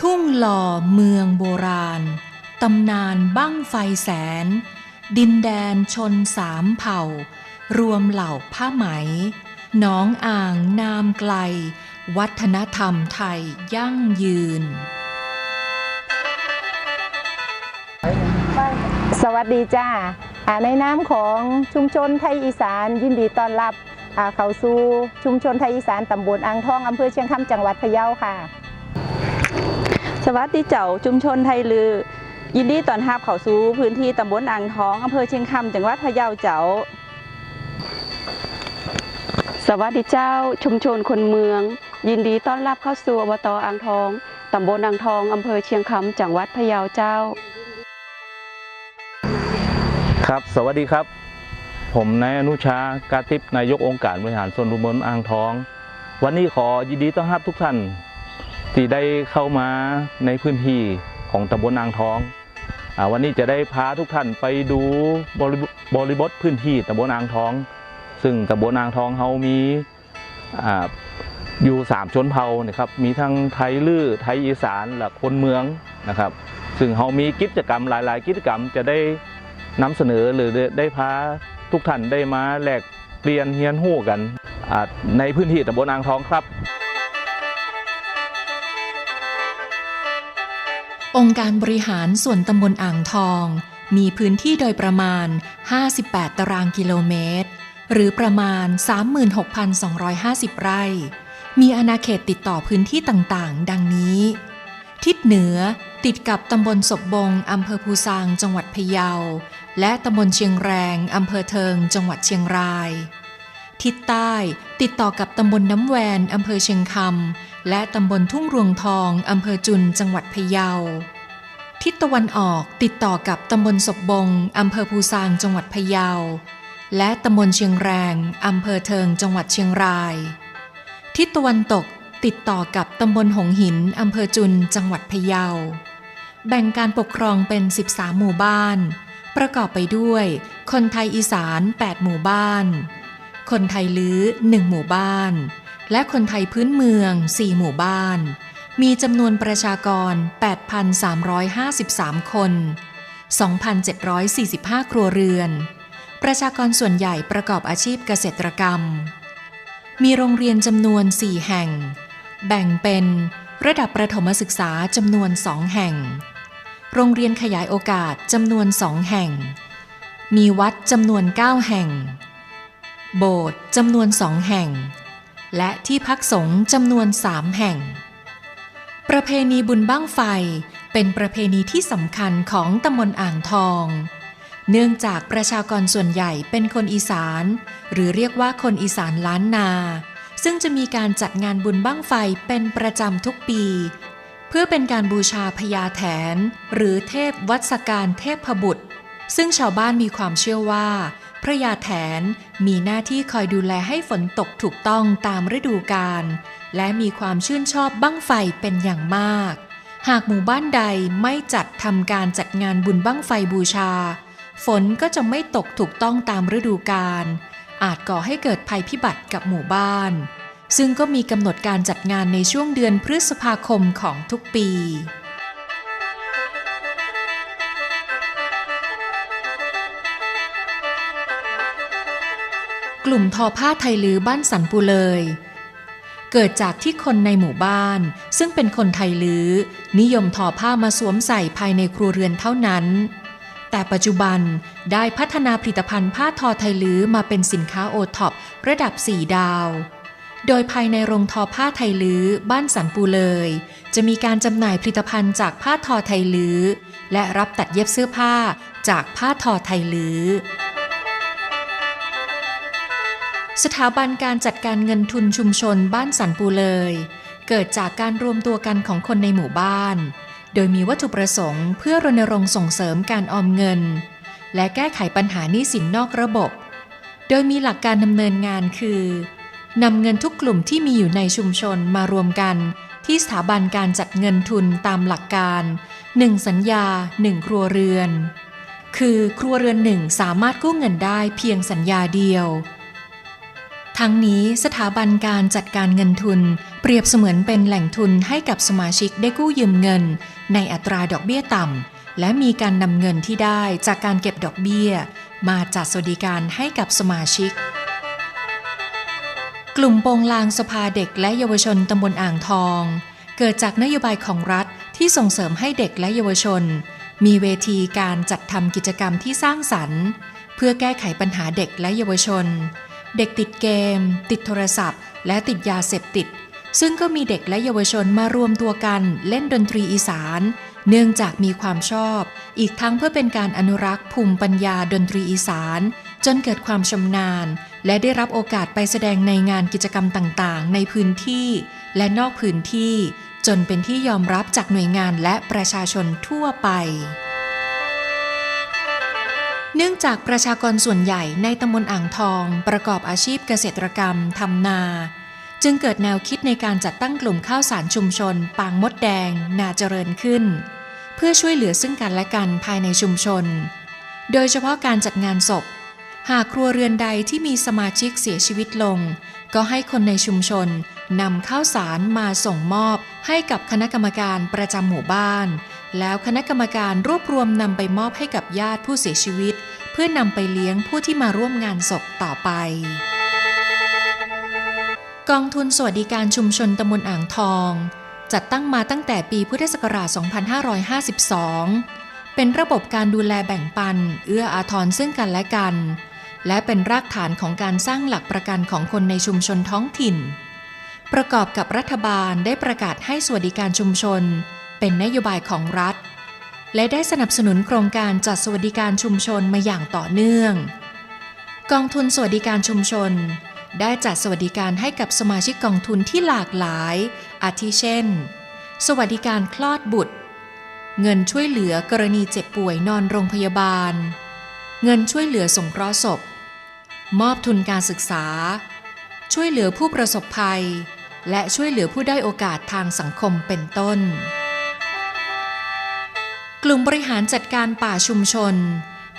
ทุ่งหล่อเมืองโบราณ ตำนานบั้งไฟแสน ดินแดนชนสามเผ่า รวมเหล่าผ้าไหมหน้องอ่างนามไกล วัฒนธรรมไทยยั่งยืน สวัสดีจ้าอ่าในนามของชุมชนไทยอีสานยินดีต้อนรับเขาสู่ชุมชนไทยอีสานตำบลอ่างทองอำเภอเชียงคำจังหวัดพะเยาค่ะ วัสดีเจ้าชุมชนไทยลือ ยินดีต้อนรับเข้าสู่พื้นที่ตำบลอ่างทองอำเภอเชียงคำจังหวัดพะเยาเจ้า สวัสดีเจ้าชุมชนคนเมือง ยินดีต้อนรับเข้าสู่อบตอ่างทองตำบลอ่างทองอำเภอเชียงคำจังหวัดพะเยาเจ้า ครับสวัสดีครับ ผมนายอนุชากาติบนายกองค์การบริหารส่วนตำบลอ่างทอง วันนี้ขอยินดีต้อนรับทุกท่าน ที่ได้เข้ามาในพื้นที่ของตำบลอ่างทองอวันนี้จะได้พาทุกท่านไปดูบริบบรบทพื้นที่ตำบลอ่างทอง ซึ่งตำบลอ่างทองเขามีออยู่สามชนเผ่านะครับมีทั้งไทยลื้อไทยอีสานและคนเมืองนะครับ ซึ่งเขามีกิจกรรมหลาย ๆ กิจกรรมจะได้นำเสนอหรือได้พาทุกท่านได้มาแลกเปลี่ยนเฮียนหู้กันในพื้นที่ตำบลอ่างทองครับ องค์การบริหารส่วนตำบลอ่างทอง มีพื้นที่โดยประมาณ 58 ตารางกิโลเมตร หรือประมาณ 36,250 ไร่ มีอาณาเขตติดต่อพื้นที่ต่างๆ ดังนี้ ทิศเหนือติดกับตำบลศพบงอำเภอภูซางจังหวัดพะเยา และตำบลเชียงแรงอำเภอเทิงจังหวัดเชียงราย ทิศใต้ติดต่อกับตำบลน้ำแวนอำเภอเชียงคำ และตำบลทุ่งรวงทองอำเภอจุนจังหวัดพะเยา ทิศตะวันออกติดต่อกับตำบลศพบงอำเภอภูซางจังหวัดพะเยา และตำบลเชียงแรงอำเภอเทิงจังหวัดเชียงราย ทิศตะวันตกติดต่อกับตำบลหงหินอำเภอจุนจังหวัดพะเยา แบ่งการปกครองเป็น 13 หมู่บ้าน ประกอบไปด้วย คนไทยอีสาน 8 หมู่บ้าน คนไทยลื้อ 1 หมู่บ้าน และคนไทยพื้นเมือง 4 หมู่บ้าน มีจำนวนประชากร 8,353 คน 2,745 ครัวเรือน ประชากรส่วนใหญ่ประกอบอาชีพเกษตรกรรม มีโรงเรียนจำนวน 4 แห่ง แบ่งเป็นระดับประถมศึกษาจำนวน 2 แห่ง โรงเรียนขยายโอกาสจำนวน 2 แห่ง มีวัดจำนวน 9 แห่ง โบสถ์จำนวนสองแห่ง และที่พักสงฆ์จำนวนสามแห่ง ประเพณีบุญบ้างไฟเป็นประเพณีที่สำคัญของตำบลอ่างทอง เนื่องจากประชากรส่วนใหญ่เป็นคนอีสาน หรือเรียกว่าคนอีสานล้านนา ซึ่งจะมีการจัดงานบุญบ้างไฟเป็นประจำทุกปี เพื่อเป็นการบูชาพญาแถน หรือเทพวัดสการเทพบุตร ซึ่งชาวบ้านมีความเชื่อว่า พระยาแถนมีหน้าที่คอยดูแลให้ฝนตกถูกต้องตามฤดูกาลและมีความชื่นชอบบั้งไฟเป็นอย่างมาก หากหมู่บ้านใดไม่จัดทำการจัดงานบุญบั้งไฟบูชา ฝนก็จะไม่ตกถูกต้องตามฤดูกาลอาจก่อให้เกิดภัยพิบัติกับหมู่บ้าน ซึ่งก็มีกำหนดการจัดงานในช่วงเดือนพฤษภาคมของทุกปี กลุ่มทอผ้าไทยลือบ้านสันปูเลย เกิดจากที่คนในหมู่บ้าน ซึ่งเป็นคนไทยลือ นิยมทอผ้ามาสวมใส่ภายในครัวเรือนเท่านั้น แต่ปัจจุบันได้พัฒนาผลิตภัณฑ์ผ้าทอไทยลือมาเป็นสินค้าโอท็อประดับ 4 ดาว โดยภายในโรงทอผ้าไทยลือบ้านสันปูเลย จะมีการจำหน่ายผลิตภัณฑ์จากผ้าทอไทยลือ และรับตัดเย็บเสื้อผ้าจากผ้าทอไทยลือ สถาบันการจัดการเงินทุนชุมชนบ้านสันปูเลย เกิดจากการรวมตัวกันของคนในหมู่บ้าน โดยมีวัตถุประสงค์เพื่อรณรงค์ส่งเสริมการออมเงิน และแก้ไขปัญหาหนี้สินนอกระบบ โดยมีหลักการดำเนินงานคือนำเงินทุกกลุ่มที่มีอยู่ในชุมชนมารวมกัน ที่สถาบันการจัดเงินทุนตามหลักการ 1 สัญญา 1 ครัวเรือน คือครัวเรือนหนึ่งสามารถกู้เงินได้เพียงสัญญาเดียว ทั้งนี้สถาบันการจัดการเงินทุน เปรียบเสมือนเป็นแหล่งทุนให้กับสมาชิกได้กู้ยืมเงิน ในอัตราดอกเบี้ยต่ำ และมีการนำเงินที่ได้จากการเก็บดอกเบี้ย มาจัดสวัสดิการให้กับสมาชิก กลุ่มโปงลางสภาเด็กและเยาวชนตำบลอ่างทอง เกิดจากนโยบายของรัฐที่ส่งเสริมให้เด็กและเยาวชน มีเวทีการจัดทำกิจกรรมที่สร้างสรรค์ เพื่อแก้ไขปัญหาเด็กและเยาวชน เด็กติดเกม ติดโทรศัพท์ และติดยาเสพติด ซึ่งก็มีเด็กและเยาวชนมารวมตัวกันเล่นดนตรีอีสาน เนื่องจากมีความชอบ อีกทั้งเพื่อเป็นการอนุรักษ์ภูมิปัญญาดนตรีอีสาน จนเกิดความชำนาญ และได้รับโอกาสไปแสดงในงานกิจกรรมต่างๆ ในพื้นที่ และนอกพื้นที่ จนเป็นที่ยอมรับจากหน่วยงานและประชาชนทั่วไป เนื่องจากประชากรส่วนใหญ่ในตำบลอ่างทองประกอบอาชีพเกษตรกรรมทำนา จึงเกิดแนวคิดในการจัดตั้งกลุ่มข้าวสารชุมชน ปางมดแดง นาเจริญขึ้น เพื่อช่วยเหลือซึ่งกันและกันภายในชุมชน โดยเฉพาะการจัดงานศพ หากครัวเรือนใดที่มีสมาชิกเสียชีวิตลง ก็ให้คนในชุมชนนำข้าวสารมาส่งมอบให้กับคณะกรรมการประจำหมู่บ้าน แล้วคณะกรรมการรวบรวมนำไปมอบให้กับญาติผู้เสียชีวิต เพื่อนำไปเลี้ยงผู้ที่มาร่วมงานศพต่อไป กองทุนสวัสดิการชุมชนตำบลอ่างทอง จัดตั้งมาตั้งแต่ปีพุทธศักราช 2552 เป็นระบบการดูแลแบ่งปัน เอื้ออาทรซึ่งกันและกัน และเป็นรากฐานของการสร้างหลักประกันของคนในชุมชนท้องถิ่น ประกอบกับรัฐบาลได้ประกาศให้สวัสดิการชุมชน เป็นนโยบายของรัฐ และได้สนับสนุนโครงการจัดสวัสดิการชุมชนมาอย่างต่อเนื่อง กองทุนสวัสดิการชุมชน ได้จัดสวัสดิการให้กับสมาชิกกองทุนที่หลากหลาย อาทิเช่น สวัสดิการคลอดบุตร เงินช่วยเหลือกรณีเจ็บป่วยนอนโรงพยาบาล เงินช่วยเหลือสงเคราะห์ศพ มอบทุนการศึกษา ช่วยเหลือผู้ประสบภัยและช่วยเหลือผู้ได้โอกาสทางสังคมเป็นต้น กลุ่มบริหารจัดการป่าชุมชน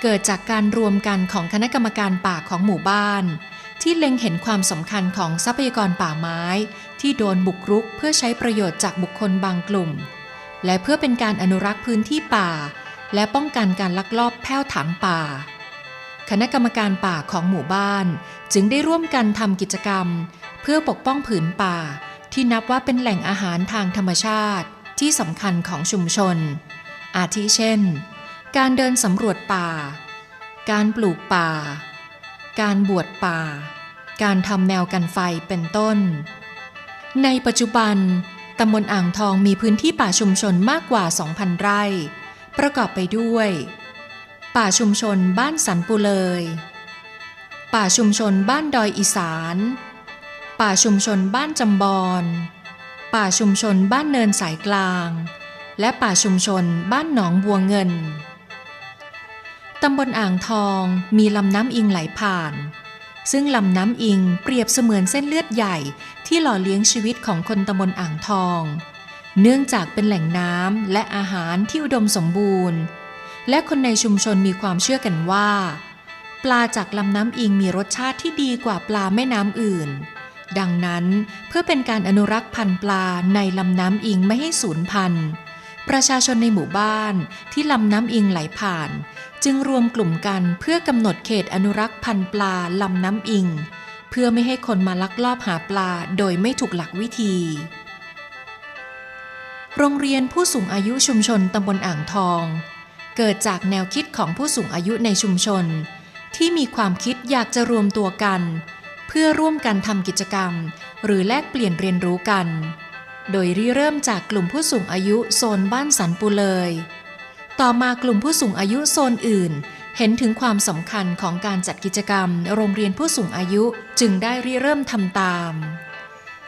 เกิดจากการรวมกันของคณะกรรมการป่าของหมู่บ้าน ที่เล็งเห็นความสำคัญของทรัพยากรป่าไม้ ที่โดนบุกรุกเพื่อใช้ประโยชน์จากบุคคลบางกลุ่ม และเพื่อเป็นการอนุรักษ์พื้นที่ป่า และป้องกันการลักลอบแผ้วถางป่า คณะกรรมการป่าของหมู่บ้าน จึงได้ร่วมกันทำกิจกรรม เพื่อปกป้องผืนป่า ที่นับว่าเป็นแหล่งอาหารทางธรรมชาติ ที่สำคัญของชุมชน อาทิเช่น การเดินสำรวจป่า การปลูกป่า การบวชป่า การทำแนวกันไฟเป็นต้น ในปัจจุบันตำบลอ่างทองมีพื้นที่ป่าชุมชนมากกว่า 2,000 ไร่ ประกอบไปด้วย ป่าชุมชนบ้านสันปุเลย ป่าชุมชนบ้านดอยอีสาน ป่าชุมชนบ้านจำบอน ป่าชุมชนบ้านเนินสายกลาง และป่าชุมชนบ้านหนองบัวเงิน ตำบลอ่างทองมีลำน้ำอิงไหลผ่าน ซึ่งลำน้ำอิงเปรียบเสมือนเส้นเลือดใหญ่ที่หล่อเลี้ยงชีวิตของคนตำบลอ่างทอง เนื่องจากเป็นแหล่งน้ำและอาหารที่อุดมสมบูรณ์ และคนในชุมชนมีความเชื่อกันว่า ปลาจากลำน้ำอิงมีรสชาติที่ดีกว่าปลาแม่น้ำอื่นดังนั้นเพื่อเป็นการอนุรักษ์พันธุ์ปลาในลำน้ำอิงไม่ให้สูญพันธุ์ ประชาชนในหมู่บ้านที่ลำน้ำอิงไหลผ่าน จึงรวมกลุ่มกันเพื่อกำหนดเขตอนุรักษ์พันธุ์ปลาลำน้ำอิง เพื่อไม่ให้คนมาลักลอบหาปลาโดยไม่ถูกหลักวิธี โรงเรียนผู้สูงอายุชุมชนตำบลอ่างทอง เกิดจากแนวคิดของผู้สูงอายุในชุมชน ที่มีความคิดอยากจะรวมตัวกัน เพื่อร่วมกันทำกิจกรรม หรือแลกเปลี่ยนเรียนรู้กัน โดยริเริ่มจากกลุ่มผู้สูงอายุโซนบ้านสันปุเลย ต่อมากลุ่มผู้สูงอายุโซนอื่น เห็นถึงความสำคัญของการจัดกิจกรรม โรงเรียนผู้สูงอายุจึงได้ริเริ่มทำตาม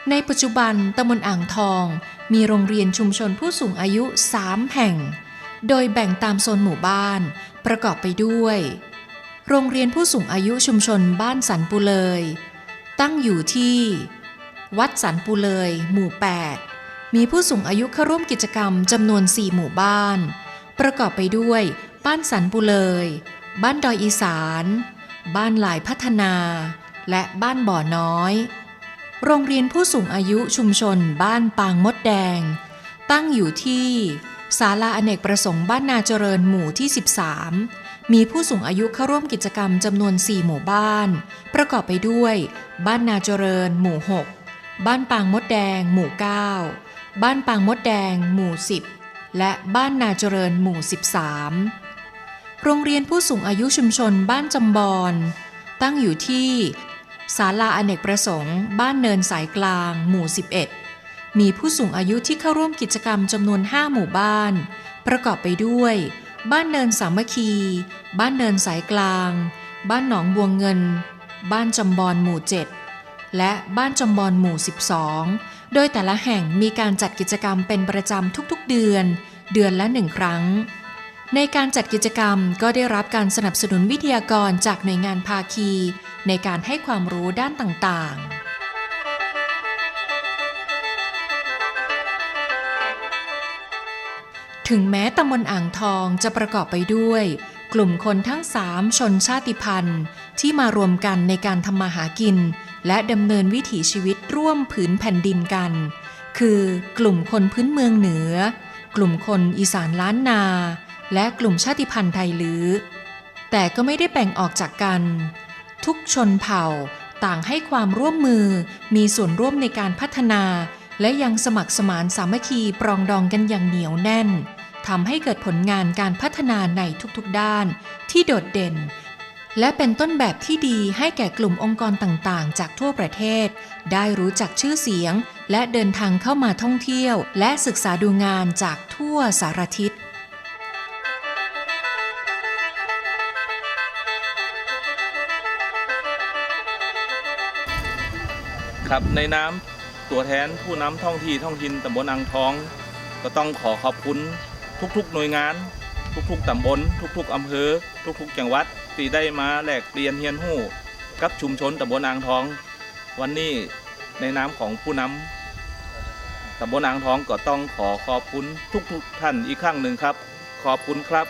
ในปัจจุบันตำบลอ่างทอง มีโรงเรียนชุมชนผู้สูงอายุ 3 แห่ง โดยแบ่งตามโซนหมู่บ้าน ประกอบไปด้วย โรงเรียนผู้สูงอายุชุมชนบ้านสันปุเลย ตั้งอยู่ที่ วัดสันปุเลย หมู่ 8 มีผู้สูงอายุเข้าร่วมกิจกรรมจำนวน 4 หมู่บ้าน ประกอบไปด้วย บ้านสันปุเลย บ้านดอยอีสาน บ้านหลายพัฒนา และบ้านบ่อน้อย โรงเรียนผู้สูงอายุชุมชนบ้านปางมดแดง ตั้งอยู่ที่ศาลาอเนกประสงค์บ้านนาเจริญหมู่ที่ 13 มีผู้สูงอายุเข้าร่วมกิจกรรมจำนวน 4 หมู่บ้าน ประกอบไปด้วย บ้านนาเจริญ หมู่6 บ้านปางมดแดง หมู่ 9 บ้านปางมดแดง หมู่ 10 และบ้านนาเจริญหมู่ 13 โรงเรียนผู้สูงอายุชุมชนบ้านจำบอนตั้งอยู่ที่ศาลาอเนกประสงค์ บ้านเนินสายกลาง หมู่ 11 มีผู้สูงอายุที่เข้าร่วมกิจกรรมจำนวน 5 หมู่บ้าน ประกอบไปด้วย บ้านเนินสามัคคี บ้านเนินสายกลาง บ้านหนองบวงเงิน บ้านจำบอนหมู่ 7 และบ้านจำบอนหมู่ 12 โดยแต่ละแห่งมีการจัดกิจกรรมเป็นประจำทุกๆเดือน เดือนละหนึ่งครั้ง ในการจัดกิจกรรมก็ได้รับการสนับสนุนวิทยากรจากหน่วยงานภาคี ในการให้ความรู้ด้านต่างๆถึงแม้ตำบลอ่างทองจะประกอบไปด้วย กลุ่มคนทั้งสามชนชาติพันธุ์ ที่มารวมกันในการทำมาหากิน และดำเนินวิถีชีวิตร่วมผืนแผ่นดินกัน คือกลุ่มคนพื้นเมืองเหนือ กลุ่มคนอีสานล้านนา และกลุ่มชาติพันธุ์ไทยลือ แต่ก็ไม่ได้แบ่งออกจากกัน ทุกชนเผ่าต่างให้ความร่วมมือมีส่วนร่วมในการพัฒนา และยังสมัครสมานสามัคคีปรองดองกันอย่างเหนียวแน่นทำให้เกิดผลงานการพัฒนาในทุกๆด้านที่โดดเด่น และเป็นต้นแบบที่ดีให้แก่กลุ่มองค์กรต่างๆ จากทั่วประเทศ ได้รู้จักชื่อเสียง และเดินทางเข้ามาท่องเที่ยว และศึกษาดูงานจากทั่วสารทิศครับในน้ำตัวแทนผู้นำท้องที่ท้องถิ่นตำบลอ่างทอง ก็ต้องขอขอบคุณทุกๆ หน่วยงาน ทุกๆตำบล ทุกๆอำเภอ ทุกๆ จังหวัด ที่ได้มาแลกเปลี่ยนเฮียนหู้ กับชุมชนตำบลอ่างทอง วันนี้ในนามของผู้นำตำบลอ่างทองก็ต้องขอขอบคุณทุกๆท่านอีกครั้งหนึ่งครับ ขอบคุณครับ